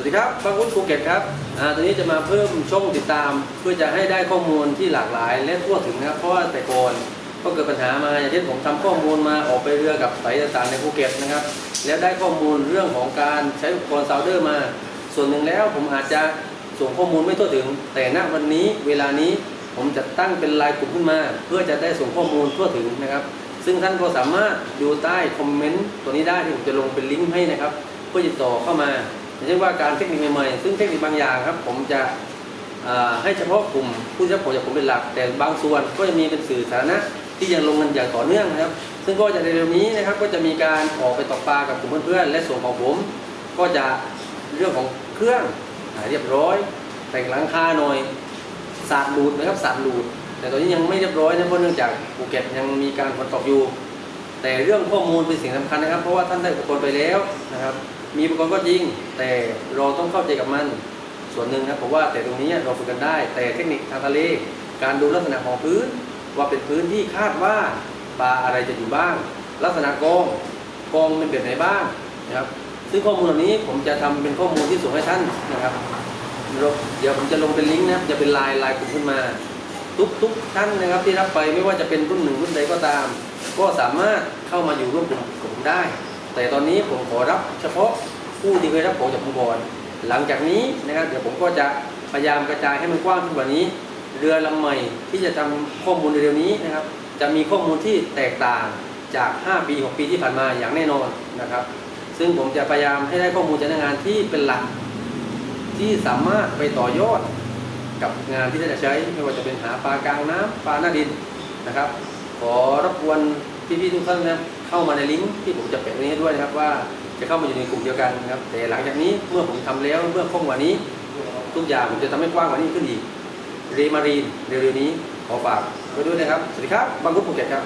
วัสดีครับบางวุฒิภูเก็ตครับอ่าตอนนี้จะมาเพิ่มช่องติดตาม เพื่อจะให้ได้ข้อมูลที่หลากหลายและทั่วถึงนะครับ เพราะว่าแต่ก่อนก็เกิดปัญหามาอย่างเช่นผมทำข้อมูลมาออกไปเรือกับสายต่างๆในภูเก็ตนะครับ แล้วได้ข้อมูลเรื่องของการใช้อุปกรณ์ซาวเดอร์มา ส่วนหนึ่งแล้วผมอาจจะส่งข้อมูลไม่ทั่วถึง แต่ณวันนี้เวลานี้ผมจะตั้งเป็นไลน์กลุ่มขึ้นมา เพื่อจะได้ส่งข้อมูลทั่วถึงนะครับ ซึ่งท่านก็สามารถดูใต้คอมเมนต์ตัวนี้ได้ที่ผมจะลงเป็นลิงก์ให้นะครับ เพื่อติดต่อเข้ามา เช่นว่าการเทคนิคใหม่ๆซึ่งเทคนิคบางอย่างครับ ผมจะให้เฉพาะกลุ่มผู้ใช้ผมจากผมเป็นหลัก แต่บางส่วนก็จะมีเป็นสื่อสาธารณะที่ยังลงกันอย่างต่อเนื่องนะครับ ซึ่งก็จะในเร็วนี้นะครับก็จะมีการออกไปตกปลากับกลุ่มเพื่อนๆและส่วนของผม ก็จะเรื่องของเครื่องเรียบร้อย แต่งหลังคาหน่อยสาดลูดนะครับสาดลูด แต่ตอนนี้ยังไม่เรียบร้อยนะเพราะเนื่องจากภูเก็ตยังมีการฝนตกอยู่ แต่เรื่องข้อมูลเป็นสิ่งสำคัญนะครับ เพราะว่าท่านได้อุปกรณ์ไปแล้วนะครับ มีอุปกรณ์ก็จริง แต่เราต้องเข้าใจกับมันส่วนหนึ่งนะผมว่าแต่ตรงนี้เราฝึกกันได้ แต่เทคนิคทางทะเล การดูลักษณะของพื้น ว่าเป็นพื้นที่คาดว่าปลาอะไรจะอยู่บ้าง ลักษณะกองกองเป็นแบบไหนบ้างนะครับซึ่งข้อมูลเหล่านี้ผมจะทำเป็นข้อมูลที่ส่งให้ท่านนะครับเดี๋ยวผมจะลงเป็นลิงก์นะครับจะเป็นลน์ไลน์กลุ่มขึ้นมา ทุกทุกท่านนะครับที่รับไปไม่ว่าจะเป็นรุ่นหนึ่งรุ่นใดก็ตาม ก็สามารถเข้ามาอยู่ร่วมกลุ่มกับผมได้ แต่ตอนนี้ผมขอรับเฉพาะผู้ที่เคยรับของจากผมก่อนหลังจากนี้นะครับเดี๋ยวผมก็จะพยายามกระจายให้มันกว้างขึ้นกว่านี้ เรือลำใหม่ที่จะทำข้อมูลในเร็วนี้นะครับ จะมีข้อมูลที่แตกต่างจาก 5 ปี 6 ปีที่ผ่านมาอย่างแน่นอนนะครับ ซึ่งผมจะพยายามให้ได้ข้อมูลจากงานที่เป็นหลักที่สามารถไปต่อยอดกับงานที่จะใช้ไม่ว่าจะเป็นหาปลากลางน้ำปลาหน้าดินนะครับ ขอรบกวน พี่ๆทุกท่านนะครับเข้ามาในลิงก์ที่ผมจะแปะไว้ให้ด้วยนะครับว่าจะเข้ามาอยู่ในกลุ่มเดียวกันนะครับ แต่หลังจากนี้เมื่อผมทำแล้วเมื่อคล่องกว่านี้ ทุกอย่างผมจะทำให้กว้างกว่านี้ขึ้นอีกเรมารีนเร็วๆนี้ขอฝากไว้ด้วยนะครับ สวัสดีครับบางกุ๊ภูเก็ตครับ